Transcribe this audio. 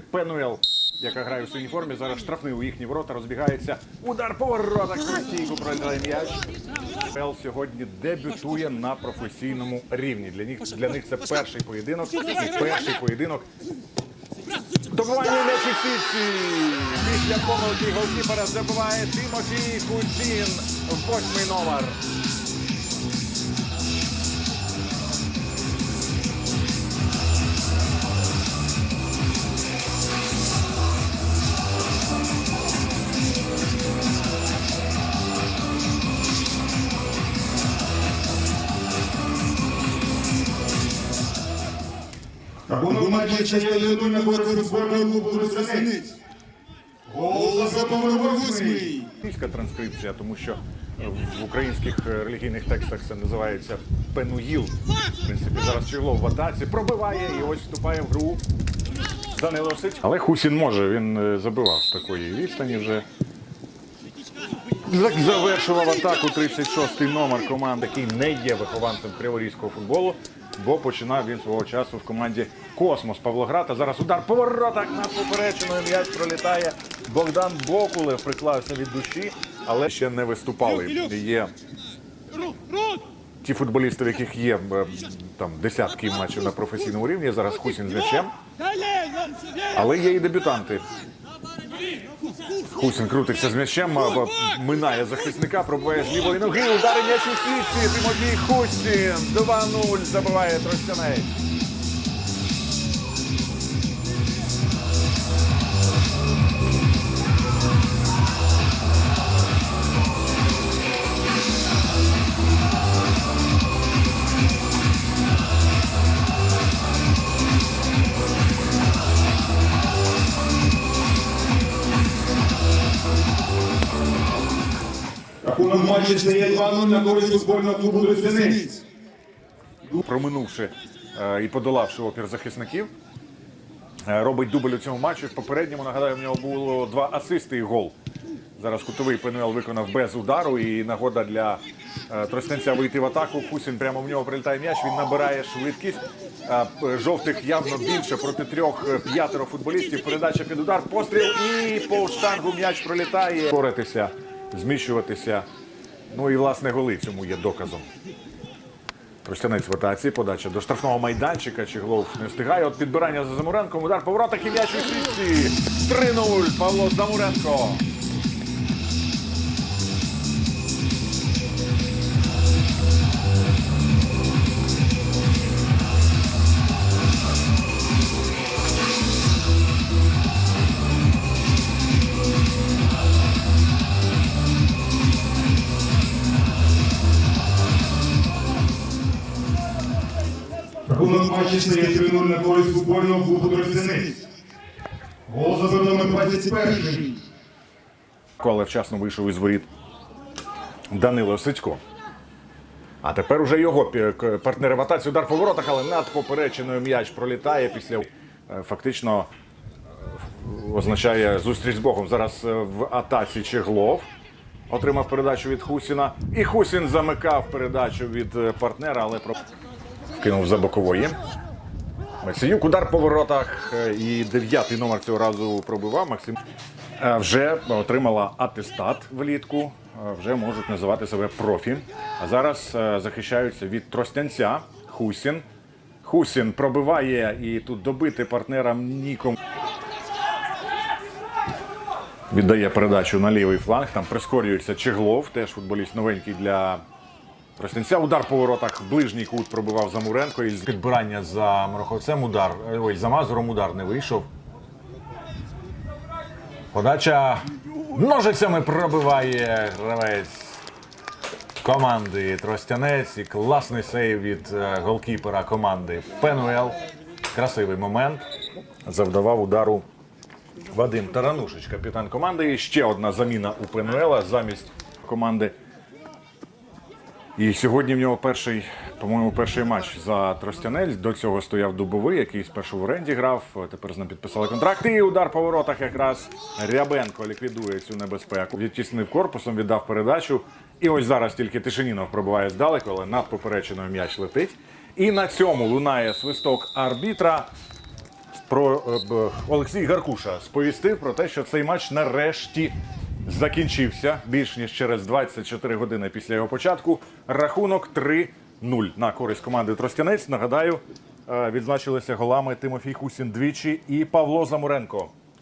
Пенуел, яка грає у синій формі. Зараз штрафний у їхні ворота розбігається. Удар по воротах стійку пролітає м'яч. Пел сьогодні дебютує на професійному рівні. Для них для них це перший поєдинок. І перший поєдинок Добивання м'ячі в. Після помилки голкіпера забиває Тимофій Кузін. Восьмий номер. Стає льоду на користь футбольного клубу «Тростянець». Гол забив номер восьмий. Російська транскрипція, тому що в українських е, релігійних текстах це називається Пенуїл. В принципі, зараз Чиглов в атаці пробиває і ось вступає в гру. Данило Сич. Але Хусін може, він е, забивав з такої відстані вже. Завершував атаку 36-й номер команди, який не є вихованцем криворізького футболу, бо починав він свого часу в команді Космос Павлоград. А зараз удар по воротах над поперечиною м'яч пролітає. Богдан Бокулев приклався від душі, але ще не виступали. Є ті футболісти, в яких є е, там десятки матчів на професійному рівні. Зараз Хусін з м'ячем. Але є і дебютанти. Хусін крутиться з м'ячем, минає захисника, пробиває з лівої ноги, удари м'яч у сітці, Тимофій Хусін, 2-0, забиває Тростянець. Рахунок стає 2-0 на користь футбольного клубу «Тростянець». Проминувши е, і подолавши опір захисників, е, робить дубль у цьому матчі. В попередньому, нагадаю, в нього було два асисти і гол. Зараз кутовий Пенуел виконав без удару і нагода для е, Тростянця вийти в атаку. Хусін прямо в нього прилітає м'яч, він набирає швидкість. Жовтих явно більше проти трьох е, п'ятеро футболістів. Передача під удар, постріл і по штангу м'яч пролітає. Боротися, зміщуватися. Ну і власне голи цьому є доказом. Тростянець в атаці, подача до штрафного майданчика. Чиглов не встигає. От підбирання за Замуренком. Удар по воротах і м'яч у сітці. 3-0. Павло Замуренко. Матчі 3-0 на користь футбольного клубу «Тростянець». Гол забив номер 21. Але вчасно вийшов із воріт Данило Сицько. А тепер уже його партнери в атаці. Удар по воротах, але над поперечиною м'яч пролітає після е, фактично е, означає зустріч з Богом. Зараз е, в атаці Чеглов отримав передачу від Хусіна. І Хусін замикав передачу від партнера, але про вкинув за бокової. Максимюк удар по воротах е, і дев'ятий номер цього разу пробивав. Максим е, вже отримала атестат влітку, е, вже можуть називати себе профі. А зараз захищаються від Тростянця. Хусін. Хусін пробиває і тут добити партнерам ніком. Віддає передачу на лівий фланг. Там прискорюється Чеглов, теж футболіст новенький для Тростянця. Удар по воротах ближній кут пробивав Замуренко. І з підбирання за Мороховцем удар. е, Ой, за Мазуром удар не вийшов. Подача ножицями пробиває гравець команди Тростянець. І класний сейв від е, голкіпера команди Пенуел. Красивий момент. Завдавав удару Вадим Таранушич, капітан команди. І ще одна заміна у Пенуела замість команди. І сьогодні в нього перший, по-моєму, перший матч за Тростянець. До цього стояв дубовий, який спершу в оренді грав. Тепер з ним підписали контракт. І удар по воротах якраз Рябенко ліквідує цю небезпеку. Відтіснив корпусом, віддав передачу. І ось зараз тільки Тишинінов пробиває здалеку, але над поперечиною м'яч летить. І на цьому лунає свисток арбітра. про е, Олексій Гаркуша сповістив про те, що цей матч нарешті закінчився більш ніж через 24 години після його початку. Рахунок 3-0 на користь команди Тростянець. Нагадаю, е, відзначилися голами Тимофій Хусін двічі і Павло Замуренко.